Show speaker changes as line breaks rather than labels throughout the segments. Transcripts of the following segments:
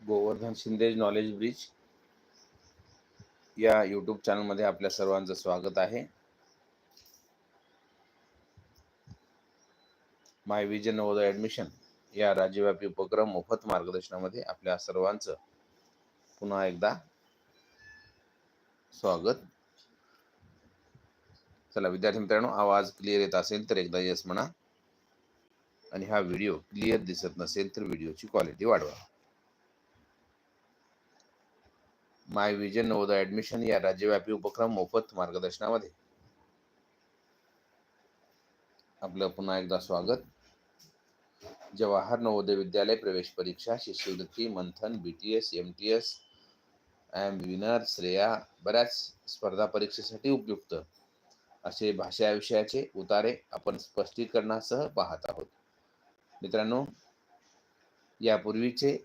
Govardhan Shinde knowledge bridge या YouTube चॅनलमध्ये आपल्या सर्वांचं स्वागत आहे. माय विजन नवोदय ॲडमिशन या राज्यव्यापी उपक्रम मोफत मार्गदर्शनामध्ये आपल्या सर्वांचं पुन्हा एकदा स्वागत. चला विद्यार्थी मित्रांनो आवाज क्लिअर येत असेल तर एकदा यस म्हणा. आणि हा व्हिडिओ क्लिअर दिसत नसेल तर व्हिडिओची क्वालिटी वाढवा. माय विजन नवोदय ऍडमिशन या राज्यव्यापी उपक्रम मोफत मार्गदर्शनामध्ये. आपलं पुन्हा एकदा स्वागत. जवाहर नवोदय विद्यालय प्रवेश परीक्षा शिष्यवृत्ती Manthan B T S M T S M winner Shreya बऱ्याच स्पर्धा परीक्षेसाठी उपयुक्त. असे भाषा विषयाचे उतारे आपण स्पष्टीकरणासह पाहत आहोत. मित्रांनो यापूर्वीचे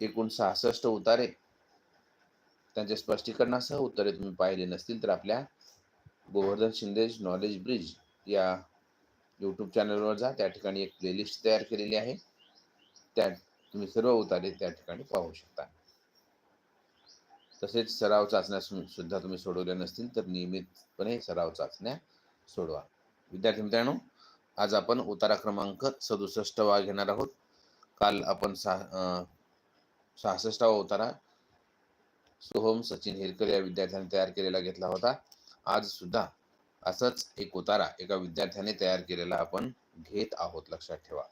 एकूण सहासष्ट उतारे त्यांच्या स्पष्टीकरणासह उत्तरे तुम्ही पाहिले नसतील तर आपल्या गोवर्धन शिंदे नॉलेज ब्रिज या यूट्यूब चॅनलवर जा. त्या ठिकाणी एक प्लेलिस्ट तयार केलेली आहे. त्या तुम्ही सर्व उतारे त्या ठिकाणी पाहू शकता. तसेच सराव चाचण्या सुद्धा तुम्ही सोडवल्या नसतील तर नियमितपणे सराव चाचण्या सोडवा. विद्यार्थी मित्रांनो आज आपण उतारा क्रमांक सदुसष्टवा घेणार आहोत. काल आपण सहा सहासष्टावा उतारा सोहम सचिन हिरकर या विद्यार्थ्याने तयार केलेला घेतला होता. आज सुद्धा असंच एक उतारा एका विद्यार्थ्याने तयार केलेला आपण घेत आहोत. लक्षात ठेवा.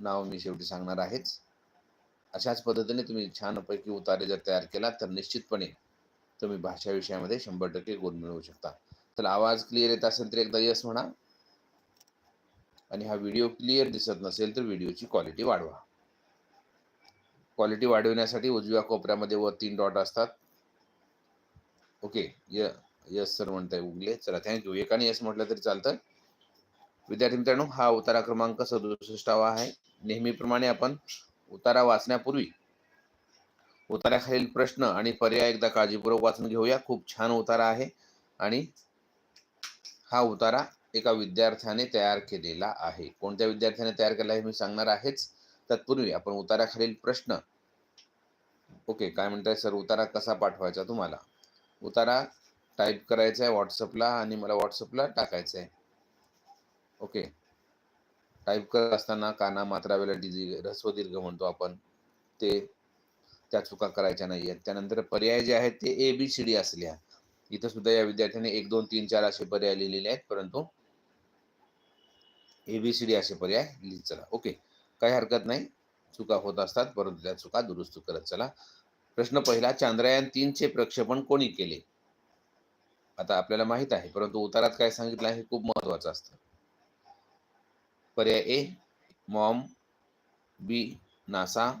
नाव मी शेवटी सांगणार आहेच. अशाच पद्धतीने तुम्ही छानपैकी उतारे जर तयार केला तर निश्चितपणे तुम्ही भाषा विषयामध्ये शंभर टक्के गुण मिळवू शकता. तर आवाज क्लिअर येत असेल तर एकदा यस म्हणा. आणि हा व्हिडिओ क्लिअर दिसत नसेल तर व्हिडिओची क्वालिटी वाढवा. क्वालिटी वाढवण्यासाठी उजव्या कोपऱ्यामध्ये वर तीन डॉट असतात. ओके य यस सर म्हणताय उगले. चला थँक्यू एकाने यस म्हटलं तरी चालतं विद्यार्थी मित्रांनो हा उतारा क्रमांक सदुसष्टावा आहे. नेहमीप्रमाणे आपण उतारा वाचण्यापूर्वी उतार्याखालील प्रश्न आणि पर्याय एकदा काळजीपूर्वक वाचून घेऊया. खूप छान उतारा आहे आणि हा उतारा एका विद्यार्थ्याने तयार केलेला आहे. कोणत्या विद्यार्थ्याने तयार केला हे मी सांगणार आहेच. तत्पूर्वी आपण उताराखालील प्रश्न. ओके काय म्हणताय सर? उतारा कसा पाठवायचा तुम्हाला? उतारा टाईप करायचा आहे व्हॉट्सअपला आणि मला व्हॉट्सअपला टाकायचं आहे ओके. टाईप करत असताना काना मात्रा वेळेला डिझी ऱ्हस्व दीर्घ म्हणतो आपण. ते त्या चुका करायच्या नाही आहेत त्यानंतर पर्याय जे आहेत ते ए बी सी डी असल्या. इथं सुद्धा या विद्यार्थ्याने एक दोन तीन चार असे पर्याय लिहिलेले आहेत परंतु ए बी सी डी असे पर्याय लिहित चला. ओके. काही हरकत नाही. चुका होत असतात परंतु त्या चुका दुरुस्त करत चला. प्रश्न पहिला चांद्रयान तीनचे प्रक्षेपण कोणी केले? आता आपल्याला माहीत आहे परंतु उतारात काय सांगितलं आहे हे खूप महत्वाचं असतं. पर्याय A MOM B NASA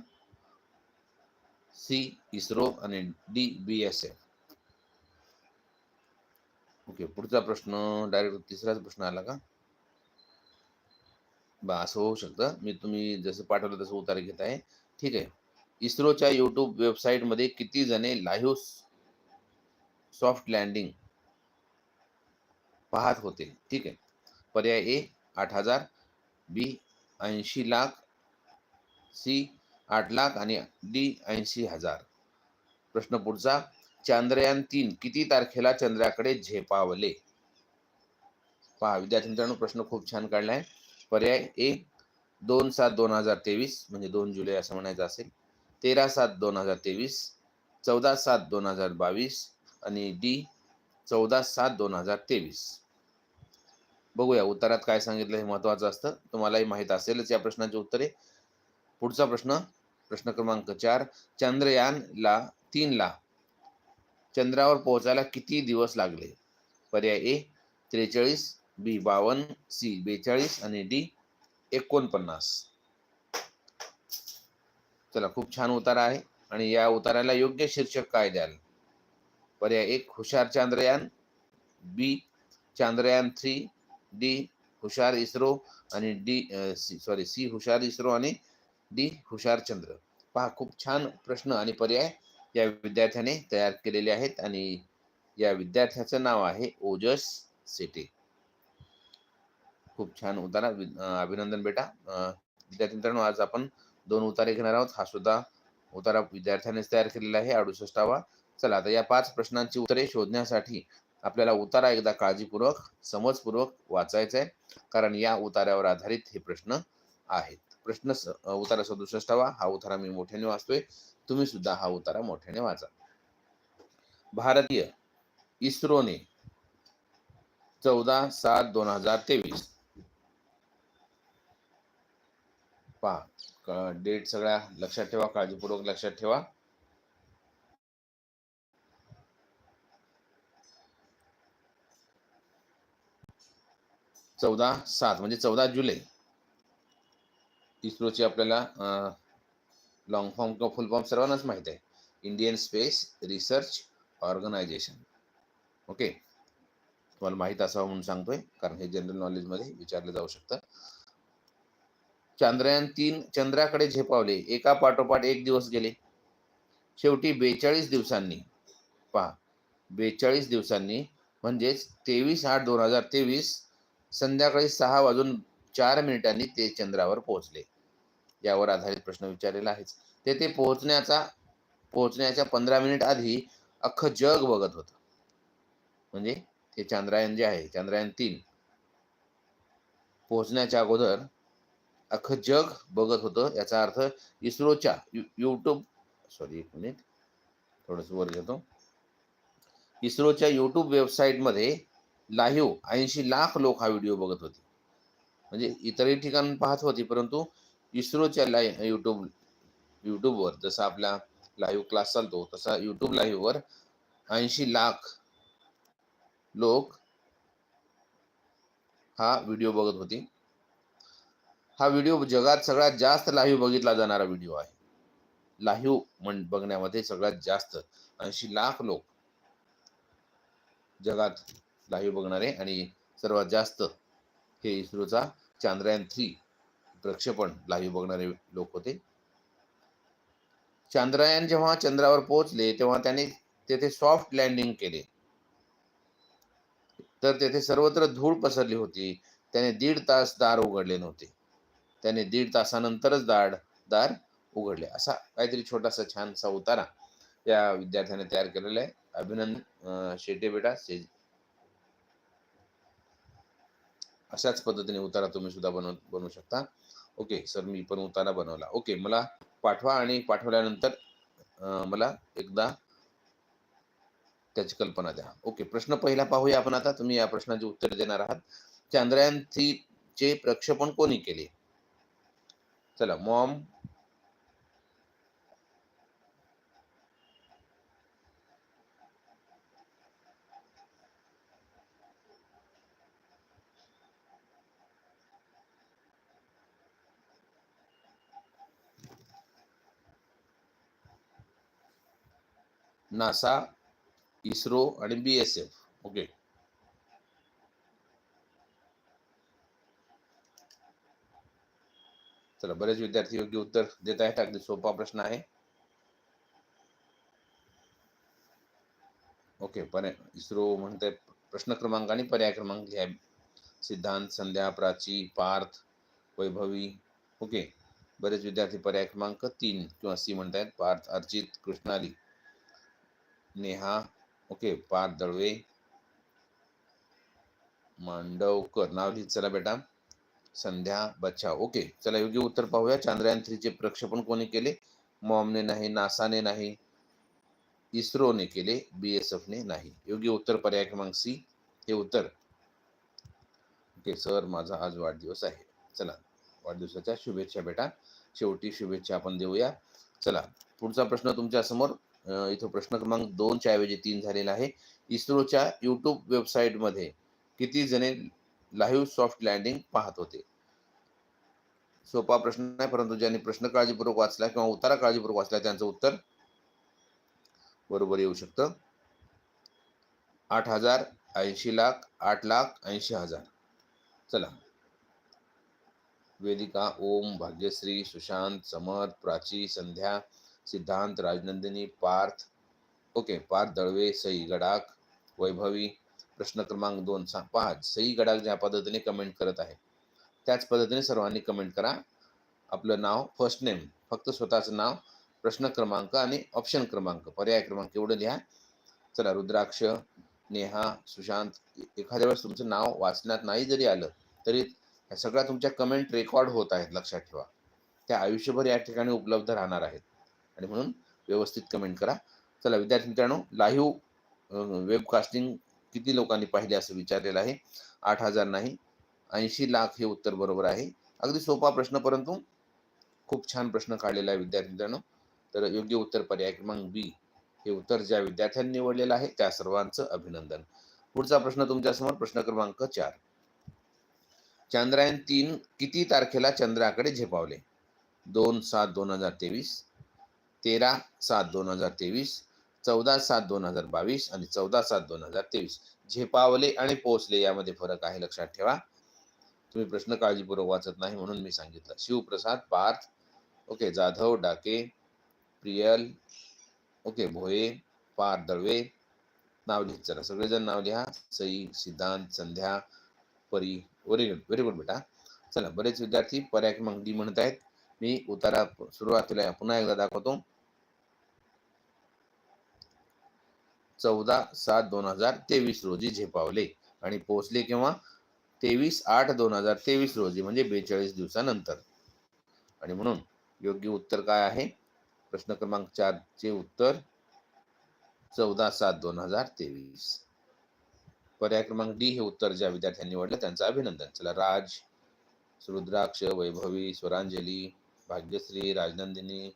C ISRO आणि D B S F. Okay पुढचा प्रश्न डायरेक्ट तिसराच प्रश्न आला का? बा असं होऊ शकतं. मी तुम्ही जसं पाठवलं तसं उतार घेत आहे. ठीक आहे. इस्रोच्या यूट्यूब वेबसाईटमध्ये किती जणे लाईव्ह सॉफ्ट लँडिंग पाहत होते? ठीक आहे. पर्याय ए आठ हजार. बी ऐंशी लाख. सी आठ लाख. आणि डी ऐंशी हजार. प्रश्न पुढचा चांद्रयान तीन किती तारखेला चंद्राकडे झेपावले? पहा विद्यार्थी मित्रांनो प्रश्न खूप छान काढला आहे पर्याय. ए दोन सात दोन हजार तेवीस म्हणजे दोन जुलै असं म्हणायचं असेल. तेरा सात दोन हजार तेवीस चौदा सात दोन हजार बावीस आणि डी चौदा सात दोन हजार तेवीस. बघूया उत्तरात काय सांगितलं हे महत्वाचं असतं. तुम्हालाही माहीत असेलच या प्रश्नाचे उत्तरे. पुढचा प्रश्न प्रश्न क्रमांक चार चंद्रयानला तीनला चंद्रावर पोहोचायला किती दिवस लागले? पर्याय ए त्रेचाळीस बी बावन्न सी बेचाळीस आणि डी एकोणपन्नास. चला खूप छान उतारा आहे आणि या उताराला योग्य शीर्षक काय द्याल? पर्याय एक हुशार Chandrayaan B Chandrayaan three D हुशार इस्रो आणि डी सॉरी सी हुशार इस्रो आणि डी हुशार चंद्र. पहा खूप छान प्रश्न आणि पर्याय या विद्यार्थ्याने तयार केलेले आहेत आणि या विद्यार्थ्याचं नाव आहे ओजस सेटे. खूप छान उतारा. अभिनंदन बेटा. विद्यार्थी मित्रांनो आज आपण दोन उतारे घेणार आहोत. हा सुद्धा उतारा विद्यार्थ्यांनीच तयार केलेला आहे. अडुसष्टावा. चला आता या पाच प्रश्नांची उत्तरे शोधण्यासाठी आपल्याला उतारा एकदा काळजीपूर्वक समजपूर्वक वाचायचा आहे कारण या उतार्यावर आधारित हे प्रश्न आहेत. प्रश्न उतारा सदुसष्टावा. हा उतारा मी मोठ्याने वाचतोय. तुम्ही सुद्धा हा उतारा मोठ्याने वाचा. भारतीय इस्रोने चौदा सात दोन हजार तेवीस पहा डेट सगळ्या लक्षात ठेवा काळजीपूर्वक लक्षात ठेवा. चौदा सात म्हणजे चौदा जुलै. इस्रोची आपल्याला लॉंग फॉर्म किंवा फुल फॉर्म सर्वांनाच माहीत आहे. Indian space research organisation okay तुम्हाला माहीत असावं म्हणून सांगतोय कारण हे जनरल नॉलेजमध्ये विचारलं जाऊ शकतं. चांद्रयान तीन चंद्राकडे झेपावले. एका पाठोपाठ एक दिवस गेले. शेवटी बेचाळीस दिवसांनी पहा बेचाळीस दिवसांनी म्हणजेच तेवीस आठ दोन हजार तेवीस संध्याकाळी सहा वाजून चार मिनिटांनी ते चंद्रावर पोहोचले. यावर आधारित प्रश्न विचारलेला आहेच. तेथे पोहोचण्याचा पोहोचण्याच्या पंधरा मिनिट आधी अख्खं जग बघत होतं. म्हणजे ते चांद्रायन जे आहे चांद्रायन तीन पोहोचण्याच्या अगोदर अख्खं जग बघत होतं याचा अर्थ इस्रोच्या यूट्यूब सॉरी एक मिनिट थोडस वर घेतो. इस्रोच्या यूट्यूब वेबसाईटमध्ये लाईव्ह ऐंशी लाख लोक हा व्हिडिओ बघत होते. म्हणजे इतरही ठिकाण पाहत होती परंतु इस्रोच्या लाय यूट्यूब यूट्यूबवर जसा आपला लाईव्ह क्लास चालतो तसा यूट्यूब लाईव्हवर ऐंशी लाख लोक हा व्हिडिओ बघत होते. हा व्हिडिओ जगात सगळ्यात जास्त लाईव्ह बघितला जाणारा व्हिडिओ आहे. लाईव्ह म्हण बघण्यामध्ये सगळ्यात जास्त ऐंशी लाख लोक जगात लाईव्ह बघणारे आणि सर्वात जास्त हे इस्रोचा चांद्रयान थ्री प्रक्षेपण लाईव्ह बघणारे लोक होते. चांद्रयान जेव्हा चंद्रावर पोहोचले तेव्हा त्याने तेथे सॉफ्ट लँडिंग केले. तर तेथे सर्वत्र धूळ पसरली होती. त्याने दीड तास दार उघडले नव्हते. त्याने दीड तासानंतरच दाड दार उघडले. असा काहीतरी छोटासा छानसा उतारा या विद्यार्थ्याने तयार केलेला आहे. अभिनंदन शेटे बेटा से अशाच पद्धतीने उतारा तुम्ही सुद्धा बनव बनवू शकता. ओके सर मी पण उतारा बनवला. ओके मला पाठवा आणि पाठवल्यानंतर मला एकदा त्याची कल्पना द्या. ओके प्रश्न पहिला पाहूया आपण आता. तुम्ही या प्रश्नाचे उत्तर देणार आहात. चांद्रयान थ्री चे प्रक्षेपण कोणी केले? चला मॉम नासा इस्रो आणि बी एस एफ ओके चला, बरेच विद्यार्थी योग्य उत्तर देत आहेत. अगदी सोपा प्रश्न आहे. ओके पर्याय इस्रो प्रश्न क्रमांक आणि पर्याय क्रमांक लिहा सिद्धांत, संध्या, प्राची, पार्थ, वैभवी. ओके, बरेच विद्यार्थी पर्याय क्रमांक तीन किंवा सी म्हणतायत. पार्थ अर्चित कृष्णाली, नेहा. ओके, पार्थ दळवे. मांडवकर, नाव लिहित चला बेटा. संध्या बच्चा. ओके चला योग्य उत्तर पाहूया. चांद्रयान थ्रीचे प्रक्षेपण कोणी केले? मॉमने नाही नासाने नाही इस्रोने केले बीएसएफ ने नाही. योग्य उत्तर पर्याय क्रमांक सी. हे उत्तर. ओके सर माझा आज वाढदिवस आहे. चला वाढदिवसाच्या शुभेच्छा बेटा शेवटी शुभेच्छा आपण देऊया. चला पुढचा प्रश्न तुमच्यासमोर. इथं प्रश्न क्रमांक दोनच्या ऐवजी तीन झालेला आहे. इस्रोच्या युट्यूब वेबसाईटमध्ये किती जणे लाईव्ह सॉफ्ट लँडिंग पाहत होते. सोपा प्रश्न नाही, परंतु ज्यांनी प्रश्न काळजीपूर्वक वाचला किंवा उतारा काळजीपूर्वक वाचला त्यांचं उत्तर बरोबर येऊ शकतं. आठ हज़ार ऐंशी लाख, आठ लाख ऐंशी हज़ार. चला. वेदिका, ओम, भाग्यश्री, सुशांत, समर्थ, प्राची, संध्या, सिद्धांत, राजनंदिनी, पार्थ. ओके, पार्थ, दळवे, सई, गडाख, वैभवी प्रश्न क्रमांक दोन सहा पाच. सई गडाख ज्या पद्धतीने कमेंट करत आहे त्याच पद्धतीने सर्वांनी कमेंट करा. आपलं नाव फर्स्ट नेम फक्त स्वतःचं नाव प्रश्न क्रमांक आणि ऑप्शन क्रमांक. पर्याय क्रमांक एवढं लिहा. चला रुद्राक्ष नेहा सुशांत एखाद्या वेळेस तुमचं नाव वाचण्यात नाही जरी आलं तरी ह्या सगळ्या तुमच्या कमेंट रेकॉर्ड होत आहेत लक्षात ठेवा. त्या आयुष्यभर या ठिकाणी उपलब्ध राहणार आहेत. आणि म्हणून व्यवस्थित कमेंट करा. चला विद्यार्थी मित्रांनो लाईव्ह वेबकास्टिंग किती लोकांनी पाहिले असं विचारलेलं आहे? आठ हजार नाही. ऐंशी लाख हे उत्तर बरोबर आहे. अगदी सोपा प्रश्न परंतु खूप छान प्रश्न काढलेला आहे विद्यार्थी मित्रांनो तर योग्य उत्तर पर्याय क्रमांक बी हे उत्तर ज्या विद्यार्थ्यांनी निवडलेलं आहे त्या सर्वांचं अभिनंदन. पुढचा प्रश्न तुमच्यासमोर प्रश्न क्रमांक चार. चांद्रयान तीन किती तारखेला चंद्राकडे झेपावले? दोन सात दोन हजार तेवीस तेरा सात दोन हजार तेवीस चौदा सात दोन हजार बावीस आणि चौदा सात दोन हजार तेवीस. झेपावले आणि पोहोचले यामध्ये फरक आहे लक्षात ठेवा. तुम्ही प्रश्न काळजीपूर्वक वाचत नाही म्हणून मी सांगितलं. शिवप्रसाद पार्थ ओके जाधव डाके प्रियल ओके भोये पार दळवे नाव लिहित चला सगळेजण नाव लिहा. सई सिद्धांत संध्या परी व्हेरी गुड व्हेरी गुड बेटा. चला बरेच विद्यार्थी पर्याय क्रमांक डी म्हणत आहेत. मी उतारा सुरुवातीला पुन्हा एकदा दाखवतो. चौदा सात दोन हजार तेवीस रोजी झेपावले आणि पोहोचले किंवा तेवीस आठ दोन हजार तेवीस रोजी म्हणजे बेचाळीस दिवसानंतर. आणि म्हणून योग्य उत्तर काय आहे? प्रश्न क्रमांक चारचे उत्तर चौदा सात दोन हजार तेवीस. पर्याय क्रमांक डी हे उत्तर ज्या विद्यार्थ्यांनी निवडलं त्यांचं अभिनंदन. चला राज रुद्राक्ष वैभवी स्वरांजली भाग्यश्री राजनंदिनी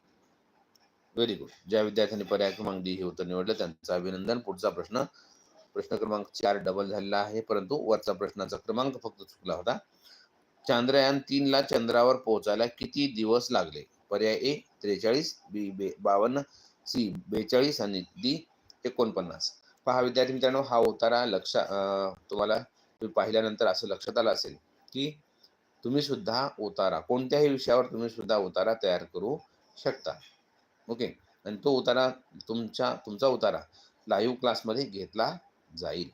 व्हेरी गुड ज्या विद्यार्थ्यांनी पर्याय क्रमांक डी हे उत्तर निवडलं त्यांचं अभिनंदन. पुढचा प्रश्न प्रश्न क्रमांक चार डबल झालेला आहे परंतु वरचा प्रश्नाचा क्रमांक फक्त चुकला होता. चांद्रयान तीन ला चंद्रावर पोहोचायला किती दिवस लागले? पर्याय ए त्रेचाळीस बी बे बावन्न सी बेचाळीस आणि डी एकोणपन्नास. पहा विद्यार्थी मित्रांनो हा उतारा लक्षा अं, तुम्हाला पाहिल्यानंतर असं लक्षात आलं असेल की तुम्ही सुद्धा उतारा. कोणत्याही विषयावर तुम्ही सुद्धा उतारा तयार करू शकता. ओके. आणि तो उतारा तुमच्या तुमचा उतारा लाईव्ह क्लासमध्ये घेतला जाईल.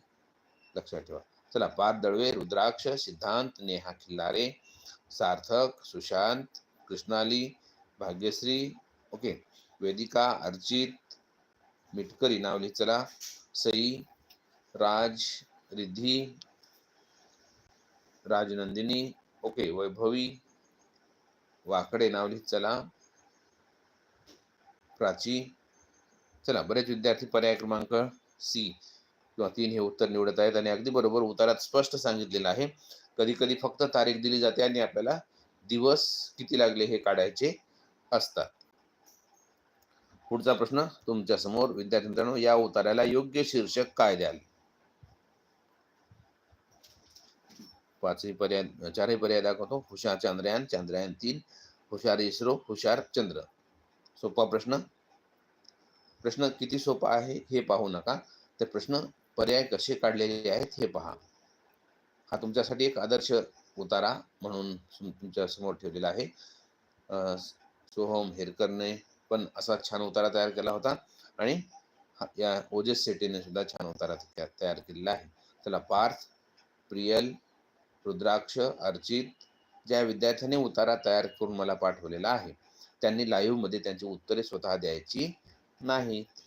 लक्षात ठेवा. चला पार्थ दळवे रुद्राक्ष सिद्धांत नेहा खिल्लारे सार्थक सुशांत कृष्णाली भाग्यश्री ओके. वेदिका अर्जित मिटकरी नाव लिहित चला. सई राज रिद्धी राजनंदिनी ओके. वैभवी वाकडे नाव लिहित चला. प्राची. चला बरेच विद्यार्थी पर्याय क्रमांक सी किंवा तीन हे उत्तर निवडत आहेत आणि अगदी बरोबर उतारात स्पष्ट सांगितलेलं आहे. कधी कधी फक्त तारीख दिली जाते आणि आपल्याला दिवस किती लागले हे काढायचे असतात. पुढचा प्रश्न तुमच्यासमोर. विद्यार्थी मित्रांनो या उतार्याला योग्य शीर्षक काय द्याल? पाचही पर्याय चारही पर्याय दाखवतो. हुशार चांद्रयान चांद्रयान तीन. हुशार इस्रो हुशार चंद्र. सोपा प्रश्न. प्रश्न किती सोपा आहे हे पाहू नका. तर प्रश्न पर्याय कसे काढलेले आहेत हे पहा. हा तुमच्यासाठी एक आदर्श उतारा म्हणून तुमच्यासमोर ठेवलेला आहे. सोहम हेरकरने पण असा छान उतारा तयार केला होता. आणि हा- या ओजस सेटीने सुद्धा छान उतारा त्या- तयार केलेला आहे. चला पार्थ प्रियल रुद्राक्ष अर्जित ज्या विद्यार्थ्याने उतारा तयार करून मला पाठवलेला आहे. त्यांनी लाईव्हमध्ये त्यांची उत्तरे स्वतः द्यायची नाहीत.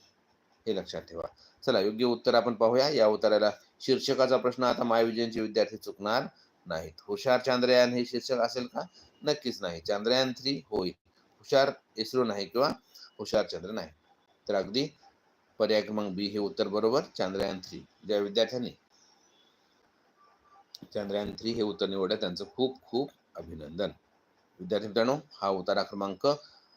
हे लक्षात ठेवा. चला योग्य उत्तर आपण पाहूया. या उत्तराला शीर्षकाचा प्रश्न आता महाविजयनचे विद्यार्थी चुकणार नाहीत. हुशार चांद्रयान हे शीर्षक असेल का? नक्कीच नाही. चांद्रयान थ्री होय हुशार इस्रो नाही किंवा हुशार चंद्र नाही. तर अगदी पर्याय क्रमांक बी हे उत्तर बरोबर. चांद्रयान थ्री ज्या विद्यार्थ्यांनी चांद्रयान थ्री हे उत्तर निवडलं त्यांचं खूप खूप अभिनंदन. विद्यार्थी मित्रांनो हा उतारा क्रमांक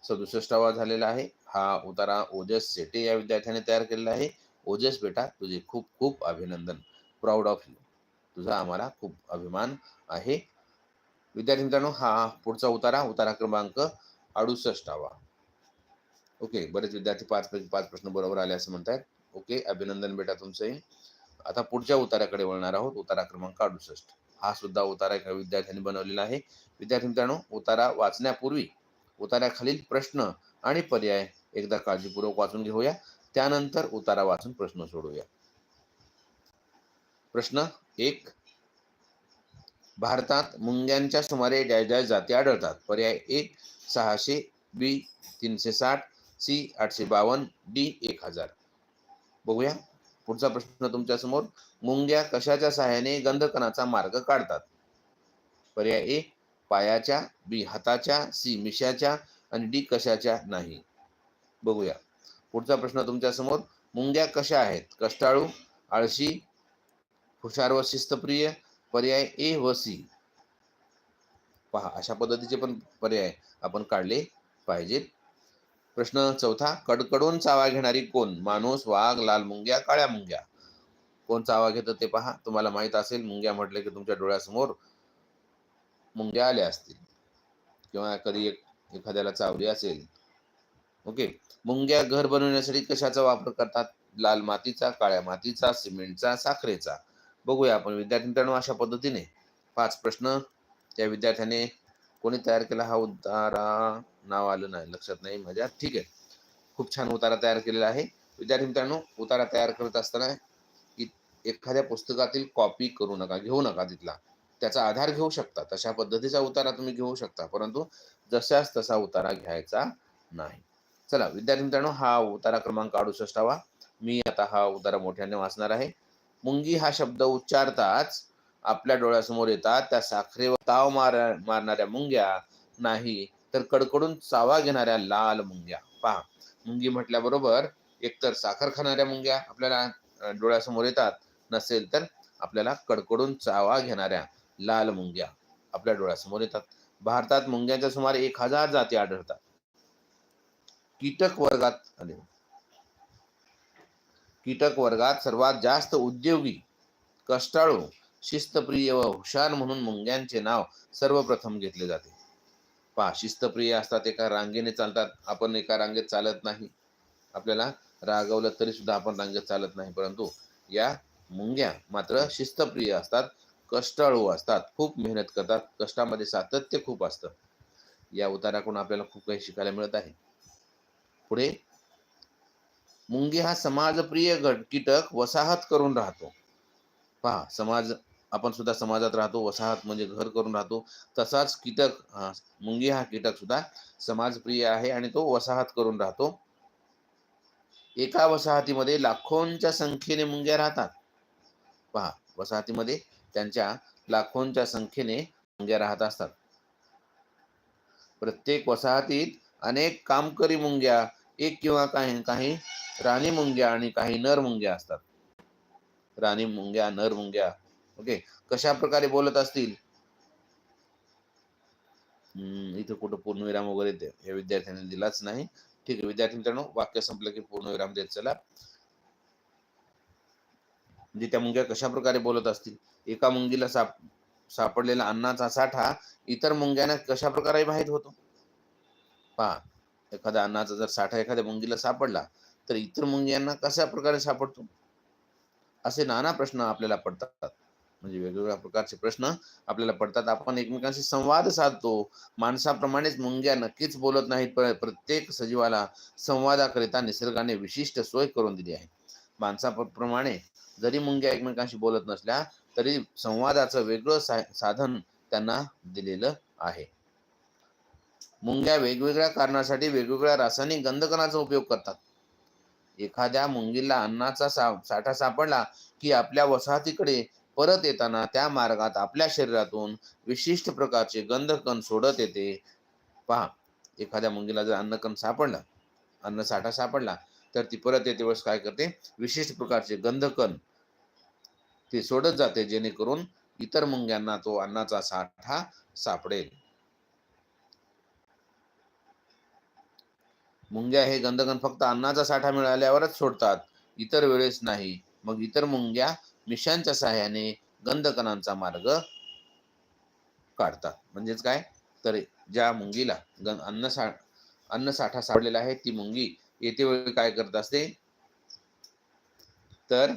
सदुसष्टावा झालेला आहे. हा उतारा ओजस सेटे या विद्यार्थ्याने तयार केलेला आहे. ओजस बेटा तुझे खूप खूप अभिनंदन. प्राऊड ऑफ यू तुझा आम्हाला खूप अभिमान आहे. विद्यार्थी मित्रांनो हा पुढचा उतारा उतारा क्रमांक अडुसष्टावा. ओके बरेच विद्यार्थी पाच पैकी पाच प्रश्न बरोबर आले असं म्हणतात ओके अभिनंदन बेटा तुमचंही. आता पुढच्या उताराकडे वळणार आहोत. उतारा क्रमांक अडुसष्ट. हा सुद्धा उतारा एका विद्यार्थ्यांनी बनवलेला आहे. विद्यार्थी मित्रांनो उतारा वाचण्यापूर्वी उतार्याखालील प्रश्न आणि पर्याय एकदा काळजीपूर्वक वाचून घेऊया. त्यानंतर उतारा वाचून प्रश्न सोडवूया प्रश्न एक. भारतात मुंग्यांच्या सुमारे डॅश डॅश जाती आढळतात. पर्याय एक सहाशे बी तीनशे साठ सी आठशे बावन्न डी एक हजार. बघूया. पुढचा प्रश्न तुमच्यासमोर मुंग्या कशाच्या सहाय्याने गंधकणाचा मार्ग काढतात? पर्याय ए पायाच्या बी हाताच्या सी मिशाच्या आणि डी कशाच्या नाही. बघूया. पुढचा प्रश्न तुमच्यासमोर मुंग्या कशा आहेत? कष्टाळू आळशी हुशार व शिस्तप्रिय? पर्याय ए व सी. पहा अशा पद्धतीचे पण पर्याय आपण काढले पाहिजेत. प्रश्न चौथा कडकडून चावा घेणारी कोण? माणूस वाघ लाल मुंग्या काळ्या मुंग्या? कोण चावा घेतं ते पहा. तुम्हाला माहीत असेल मुंग्या म्हटले की तुमच्या डोळ्यासमोर मुंग्या आल्या असतील. किंवा कधी एक एखाद्याला चावली असेल. ओके. मुंग्या घर बनवण्यासाठी कशाचा वापर करतात? लाल मातीचा काळ्या मातीचा सिमेंटचा साखरेचा? बघूया आपण. विद्यार्थी मित्रांनो अशा पद्धतीने पाच प्रश्न त्या विद्यार्थ्याने कोणी तयार केला. हा उद्धारा नाव आलं नाही लक्षात नाही माझ्या. ठीक आहे. खूप छान उतारा तयार केलेला आहे. विद्यार्थी मित्रांनो उतारा तयार करत असताना एखाद्या पुस्तकातील कॉपी करू नका घेऊ नका तिथला. त्याचा आधार घेऊ शकता. तशा पद्धतीचा उतारा तुम्ही घेऊ शकता. परंतु जशाच तसा उतारा घ्यायचा नाही. चला विद्यार्थी मित्रांनो हा उतारा क्रमांक अडुसष्टावा. मी आता हा उतारा मोठ्याने वाचणार आहे. मुंगी हा शब्द उच्चारताच आपल्या डोळ्यासमोर येतात. त्या साखरेवर ताव मार मारणाऱ्या मुंग्या नाही. तर कडकडून चावा घेणाऱ्या लाल मुंग्या. पहा मुंगी म्हटल्याबरोबर एकतर साखर खाणाऱ्या मुंग्या आपल्याला डोळ्यासमोर येतात नसेल तर आपल्याला कडकडून चावा घेणाऱ्या लाल मुंग्या आपल्या डोळ्यासमोर येतात. भारतात मुंग्यांच्या सुमारे एक हजार जाती आढळतात. कीटक वर्गात आले. कीटक वर्गात सर्वात जास्त उद्योगी कष्टाळू शिस्तप्रिय व हुशार म्हणून मुंग्यांचे नाव सर्वप्रथम घेतले जाते. पहा शिस्तप्रिय असतात एका रांगेने चालतात. आपण एका रांगेत चालत नाही. आपल्याला रागवलं तरी सुद्धा आपण रांगेत चालत नाही. परंतु या मुंग्या मात्र शिस्तप्रिय असतात कष्टाळू असतात खूप मेहनत करतात. कष्टामध्ये सातत्य खूप असतं. या उताराकडून आपल्याला खूप काही शिकायला मिळत आहे. पुढे मुंगी हा समाजप्रिय गट कीटक वसाहत करून राहतो. पहा समाज आपण सुद्धा समाजात राहतो वसाहत म्हणजे घर करून राहतो तसाच कीटक मुंगी हा कीटक सुद्धा समाजप्रिय आहे आणि तो वसाहत करून राहतो. एका वसाहतीमध्ये लाखोंच्या संख्येने मुंग्या राहतात. पहा वसाहतीमध्ये त्यांच्या लाखोंच्या संख्येने मुंग्या राहत असतात. प्रत्येक वसाहतीत अनेक कामकरी मुंग्या एक किंवा काही काही राणी मुंग्या आणि काही नर मुंग्या असतात. राणी मुंग्या नर मुंग्या ओके कशा प्रकारे बोलत असतील? हम्म, इथं कुठं पूर्णविराम वगैरे हे या विद्यार्थ्यांनी दिलाच नाही. ठीक आहे विद्यार्थी मित्रांनो वाक्य संपलं की पूर्णविराम देत चला. म्हणजे त्या मुंग्या कशा प्रकारे बोलत असतील? एका मुंगीला साप सापडलेला अन्नाचा साठा इतर मुंग्यांना कशा प्रकारे माहीत होतो? पहा एखाद्या अन्नाचा जर साठा एखाद्या मुंगीला सापडला तर इतर मुंग्यांना कशा प्रकारे सापडतो? असे नाना प्रश्न आपल्याला पडतात. म्हणजे वेगवेगळ्या प्रकारचे प्रश्न आपल्याला पडतात. आपण एकमेकांशी संवाद साधतो. माणसाप्रमाणेच मुंग्या नक्कीच बोलत नाहीत. पण प्रत्येक सजीवाला संवादाकरिता निसर्गाने विशिष्ट सोय करून दिली आहे. माणसाप्रमाणे जरी मुंग्या एकमेकांशी बोलत नसल्या तरी संवादाचं वेगळं सा साधन त्यांना दिलेलं आहे. मुंग्या वेगवेगळ्या कारणासाठी वेगवेगळ्या रासायनिक गंधकणाचा उपयोग करतात. एखाद्या मुंगीला अन्नाचा सा साठा सापडला की आपल्या वसाहतीकडे परत येताना त्या मार्गात आपल्या शरीरातून विशिष्ट प्रकारचे गंधकण सोडत येते. पहा एखाद्या मुंगीला जर अन्नकण सापडला अन्न साठा सापडला तर ती परत येते वेळेस काय करते? विशिष्ट प्रकारचे गंधकण ते सोडत जाते जेणेकरून इतर मुंग्यांना तो अन्नाचा साठा सापडेल. मुंग्या हे गंधकण फक्त अन्नाचा साठा मिळाल्यावरच सोडतात. इतर वेळेस नाही. मग इतर मुंग्या मिशांच्या सहाय्याने गंधकणांचा मार्ग काढतात. म्हणजेच काय? तर ज्या मुंगीला गं अन्न सा अन्न साठा आहे ती मुंगी येते वेळी काय करत असते? तर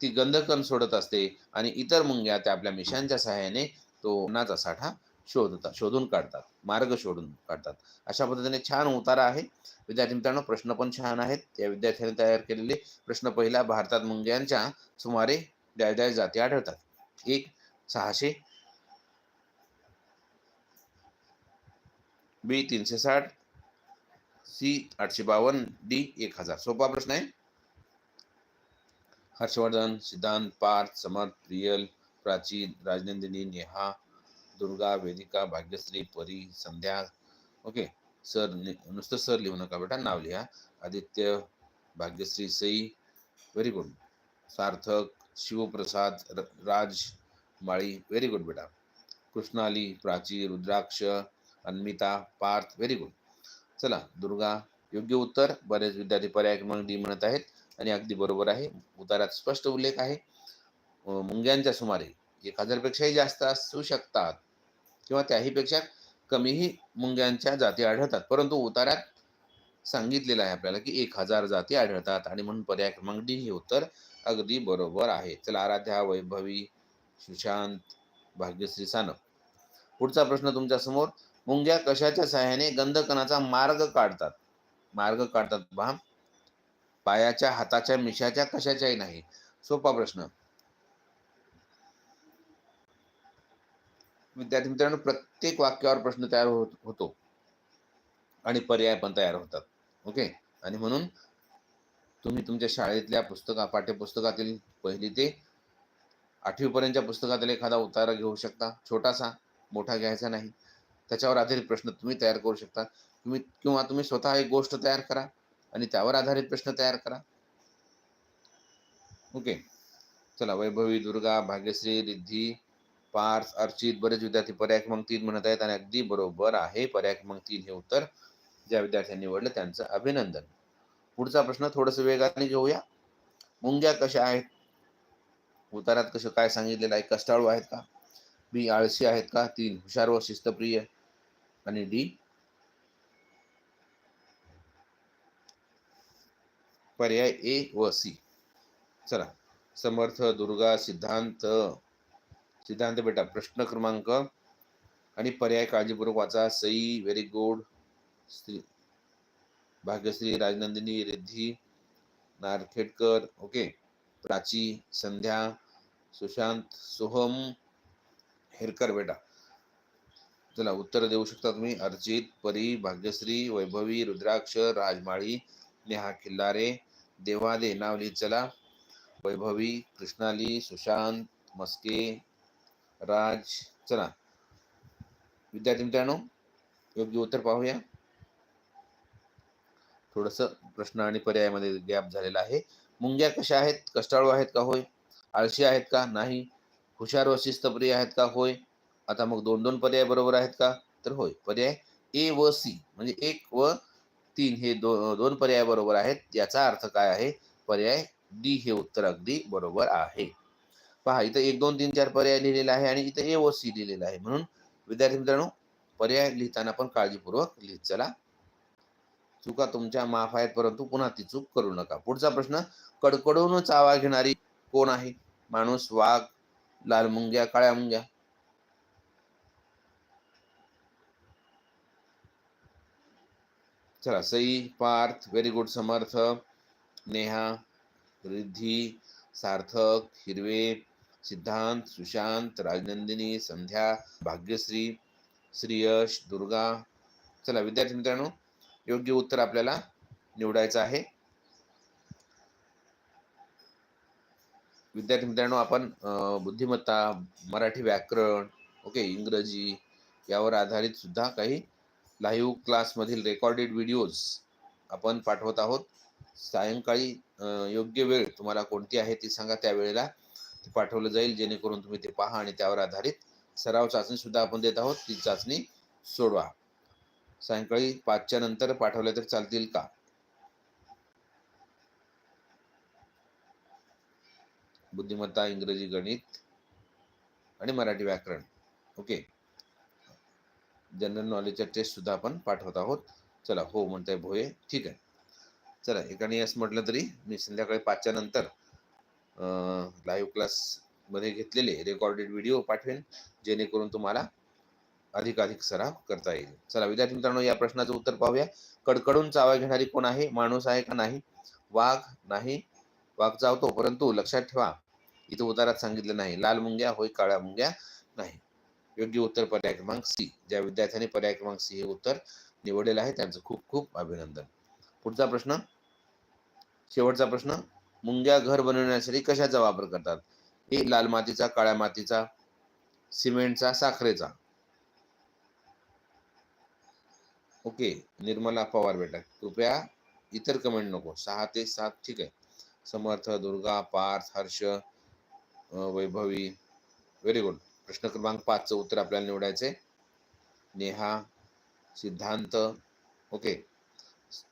ती गंधकण सोडत असते आणि इतर मुंग्या त्या आपल्या मिशांच्या सहाय्याने तो अन्नाचा साठा शोधतात शोधून काढतात मार्ग शोधून काढतात. अशा पद्धतीने छान उतारा आहे. विद्यार्थी मित्रांनो प्रश्न पण छान आहेत. या विद्यार्थ्याने तयार केलेले प्रश्न पहिला भारतात मुंग्यांच्या सुमारे द्या द्या जाती आढळतात. एक सहाशे. बी तीनशे साठ. सी आठशे बावन्न. डी एक हजार. सोपा प्रश्न आहे. हर्षवर्धन सिद्धांत पार्थ समर्थ प्रियल प्राची राजनंदिनी नेहा दुर्गा वेदिका भाग्यश्री परी संध्या ओके. सर नि- नुसतं सर लिहू नका बेटा नाव लिहा. आदित्य भाग्यश्री सई व्हेरी गुड सार्थक शिवप्रसाद र- राज माळी व्हेरी गुड बेटा. कृष्णाली प्राची रुद्राक्ष अन्मिता पार्थ व्हेरी गुड चला दुर्गा योग्य उत्तर. बरेच विद्यार्थी पर्याय क्रमांक डी म्हणत आहेत आणि अगदी बरोबर आहे. उतारात स्पष्ट उल्लेख आहे. मुंग्यांच्या सुमारे एक हजारपेक्षाही जास्त असू शकतात. किंवा त्याहीपेक्षा कमीही मुंग्यांच्या जाती आढळतात. परंतु उतारात सांगितलेलं आहे आपल्याला की एक हजार जाती आढळतात आणि म्हणून पर्याय क्रमांक डी हे उत्तर अगदी बरोबर आहे. चला आराध्या वैभवी सुशांत भाग्यश्री सानप. पुढचा प्रश्न तुमच्यासमोर मुंग्या कशाच्या सहाय्याने गंधकणाचा मार्ग काढतात? मार्ग काढतात पहा. पायाच्या हाताच्या मिशाच्या कशाच्याही नाही. सोपा प्रश्न. विद्यार्थी मित्रांनो प्रत्येक वाक्यावर प्रश्न तयार होत होतो. आणि पर्याय पण तयार होतात. ओके? आणि म्हणून तुम्ही तुमच्या शाळेतल्या पुस्तका पाठ्यपुस्तकातील पहिली ते आठवीपर्यंतच्या पुस्तकातील एखादा उतारा घेऊ शकता. छोटासा मोठा घ्यायचा नाही. त्याच्यावर आधारित प्रश्न तुम्ही तयार करू शकता. तुम्ही किंवा तुम्ही स्वतः एक गोष्ट तयार करा आणि त्यावर आधारित प्रश्न तयार करा. ओके? चला वैभवी दुर्गा भाग्यश्री रिद्धी पार्थ अर्चित बरेच विद्यार्थी पर्याय क्रमांक तीन म्हणत आहेत आणि अगदी बरोबर आहे. पर्याय क्रमांक तीन हे उत्तर ज्या विद्यार्थ्यांनी निवडलं त्यांचं अभिनंदन. पुढचा प्रश्न थोडस वेगाने घेऊया. मुंग्या कशा आहेत? उतारात कसं काय सांगितलेलं आहे? कष्टाळू आहेत का? बी आळशी आहेत का? तीन हुशार व शिस्तप्रिय. आणि डी? पर्याय ए व सी. चला. समर्थ दुर्गा सिद्धांत सिद्धांत बेटा प्रश्न क्रमांक आणि पर्याय काळजीपूर्वक वाचा. Sai very good Shri Bhagyashree Rajnandini Riddhi Narkhedkar okay Prachi Sandhya Sushant Soham Herkar बेटा. चला उत्तर देऊ शकता तुम्ही. अर्चित परी भाग्यश्री वैभवी रुद्राक्ष राजमाळी नेहा खिल्लारे देवादे नाव लिहित चला. वैभवी कृष्णाली सुशांत मस्के राज चला. विद्यार्थी मित्रांनो योग्य उत्तर पाहूया. थोडस प्रश्न आणि पर्यायामध्ये गॅप झालेला आहे. मुंग्या कशा आहेत? कष्टाळू आहेत का होय? आळशी आहेत का? नाही. हुशार व शिस्तप्रिय आहेत का? होय. आता मग दोन दोन पर्याय बरोबर आहेत का? तर होय. पर्याय ए व सी म्हणजे एक व तीन हे दो दोन पर्याय बरोबर आहेत. याचा अर्थ काय आहे? पर्याय डी हे उत्तर अगदी बरोबर आहे. पहा इथं एक दोन तीन चार पर्याय लिहिलेला आहे आणि इथं ए व सी लिहिलेला आहे. म्हणून विद्यार्थी मित्रांनो पर्याय लिहिताना पण काळजीपूर्वक लिहित चला. चुका तुमच्या माफ आहेत परंतु पुन्हा ती चूक करू नका. पुढचा प्रश्न कडकडून चावा घेणारी कोण आहे? माणूस वाघ लाल मुंग्या काळ्या मुंग्या? चला सई पार्थ व्हेरी गुड समर्थ नेहा रिद्धी सार्थक हिरवे सिद्धांत सुशांत राजनंदिनी संध्या भाग्यश्री श्रीयश दुर्गा. चला विद्यार्थी मित्रांनो योग्य उत्तर आपल्याला निवडायचं आहे. विद्यार्थी मित्रांनो आपण बुद्धिमत्ता मराठी व्याकरण ओके इंग्रजी यावर आधारित सुद्धा काही लाईव्ह क्लासमधील रेकॉर्डेड व्हिडिओज आपण पाठवत आहोत. सायंकाळी योग्य वेळ तुम्हाला कोणती आहे ती सांगा त्या वेळेला ते पाठवलं जाईल जेणेकरून तुम्ही ते पहा आणि त्यावर आधारित सराव चाचणी सुद्धा आपण देत आहोत. ती चाचणी सोडवा. सायंकाळी पाचच्या नंतर पाठवल्या तर चालतील का? बुद्धिमत्ता इंग्रजी गणित आणि मराठी व्याकरण. ओके. जनरल नॉलेजच्या टेस्ट सुद्धा आपण पाठवत आहोत. चला हो म्हणताय भोये. ठीक आहे. चला एकाने यस म्हटलं तरी मी संध्याकाळी पाचच्या नंतर लाईव्ह क्लासमध्ये घेतलेले रेकॉर्डेड व्हिडिओ पाठवेन जेणेकरून तुम्हाला अधिकाधिक सराव करता येईल. चला विद्यार्थी मित्रांनो या प्रश्नाचं उत्तर पाहूया. कडकडून चावा घेणारी कोण आहे? माणूस आहे का नाही? वाघ नाही. वाघ चावतो परंतु लक्षात ठेवा इथं उतारात सांगितलं नाही. लाल मुंग्या होय काळ्या मुंग्या नाही. योग्य उत्तर पर्याय क्रमांक सी. ज्या विद्यार्थ्यांनी पर्याय क्रमांक सी हे उत्तर निवडलेलं आहे त्यांचं खूप खूप अभिनंदन. पुढचा प्रश्न. शेवटचा प्रश्न. मुंग्या घर बनवण्यासाठी कशाचा वापर करतात? हे लाल मातीचा काळ्या मातीचा सिमेंटचा साखरेचा. ओके निर्मला पवार बेटा कृपया इतर कमेंट नको. सहा ते सात ठीक आहे. समर्थ दुर्गा पार्थ हर्ष वैभवी व्हेरी गुड प्रश्न क्रमांक पाचचं उत्तर आपल्याला निवडायचे नेहा सिद्धांत ओके.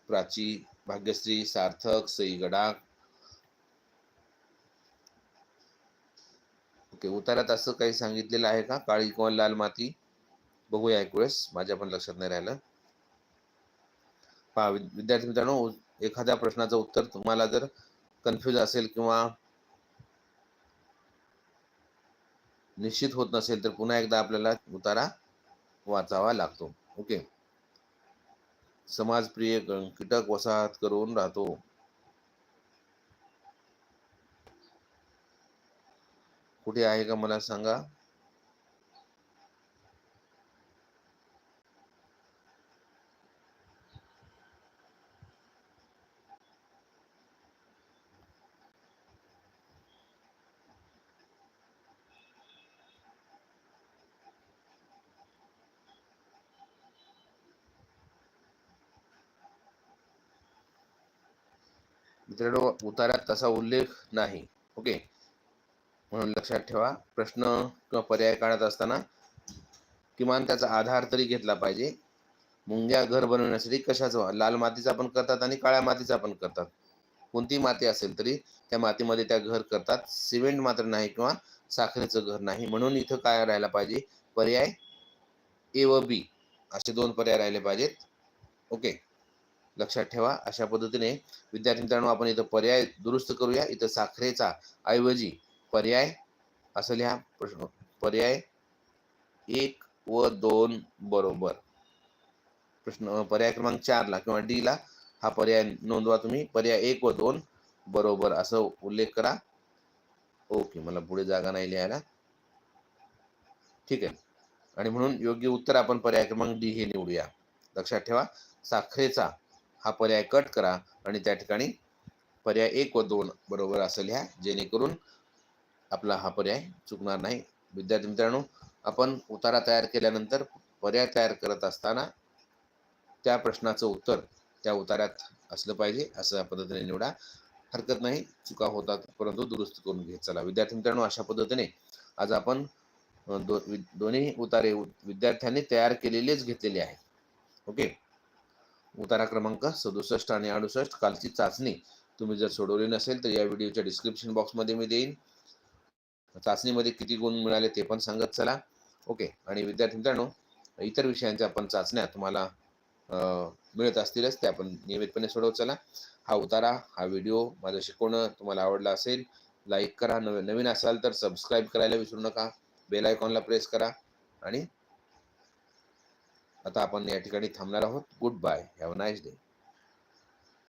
प्राची भाग्यश्री सार्थक सई गडाख ओके उतारात असं काही सांगितलेलं आहे का? काळी किंवा लाल माती? बघूया एक वेळेस. माझ्या पण लक्षात नाही राहिलं. पहा विद्यार्थी मित्रांनो एखाद्या प्रश्नाचं उत्तर तुम्हाला जर कन्फ्यूज असेल किंवा निश्चित होत नसेल तर पुन्हा एकदा आपल्याला उतारा वाचावा लागतो. ओके समाजप्रिय कीटक वसाहत करून राहतो. कुठे आहे का मला सांगा. मित्रांनो उतारात तसा उल्लेख नाही. ओके? म्हणून लक्षात ठेवा. प्रश्न किंवा पर्याय काढत असताना किमान त्याचा आधार तरी घेतला पाहिजे. मुंग्या घर बनवण्यासाठी कशाचा लाल मातीचा पण करतात आणि काळ्या मातीचा पण करतात. कोणती माती असेल तरी त्या मातीमध्ये त्या घर करतात. सिमेंट मात्र नाही किंवा साखरेचं घर नाही. म्हणून इथं काय राहायला पाहिजे? पर्याय ए व बी असे दोन पर्याय राहिले पाहिजेत. ओके. लक्षात ठेवा. अशा पद्धतीने विद्यार्थी मित्रांनो आपण इथं पर्याय दुरुस्त करूया. इथं साखरेचा ऐवजी पर्याय असं लिहा प्रश्न. पर्याय एक व दोन बरोबर. प्रश्न पर्याय क्रमांक चारला किंवा डी ला हा पर्याय नोंदवा तुम्ही. पर्याय एक व दोन बरोबर असं उल्लेख करा. ओके मला पुढे जागा नाही लिहायला. ठीक आहे. आणि म्हणून योग्य उत्तर आपण पर्याय क्रमांक डी हे निवडूया. लक्षात ठेवा साखरेचा हा पर्याय कट करा आणि त्या ठिकाणी पर्याय एक व दोन बरोबर असं लिहा जेणेकरून आपला हा पर्याय चुकणार नाही. विद्यार्थी मित्रांनो आपण उतारा तयार केल्यानंतर पर्याय तयार करत असताना त्या प्रश्नाचं उत्तर त्या उतार्यात असलं पाहिजे असं पद्धतीने निवडा. हरकत नाही चुका होतात परंतु दुरुस्त करून घेत चला विद्यार्थी मित्रांनो अशा पद्धतीने आज आपण दो, दोन्ही उतारे विद्यार्थ्यांनी तयार केलेलेच घेतलेले आहेत. ओके? उतारा क्रमांक सदुसष्ट आणि अडुसष्ट. कालची चाचणी तुम्ही जर सोडवली नसेल तर या व्हिडिओच्या डिस्क्रिप्शन बॉक्समध्ये मी देईन. चाचणीमध्ये किती गुण मिळाले ते पण सांगत चला. ओके. आणि विद्यार्थी मित्रांनो इतर विषयांच्या पण चाचण्या तुम्हाला मिळत असतीलच त्या आपण नियमितपणे सोडवत चला. हा उतारा हा व्हिडिओ माझं शिकवणं तुम्हाला आवडला असेल लाईक करा. नव नवीन असाल तर सबस्क्राईब करायला विसरू नका. बेल आयकॉनला प्रेस करा. आणि आता आपण या ठिकाणी थांबणार आहोत. Good bye. Have nice day.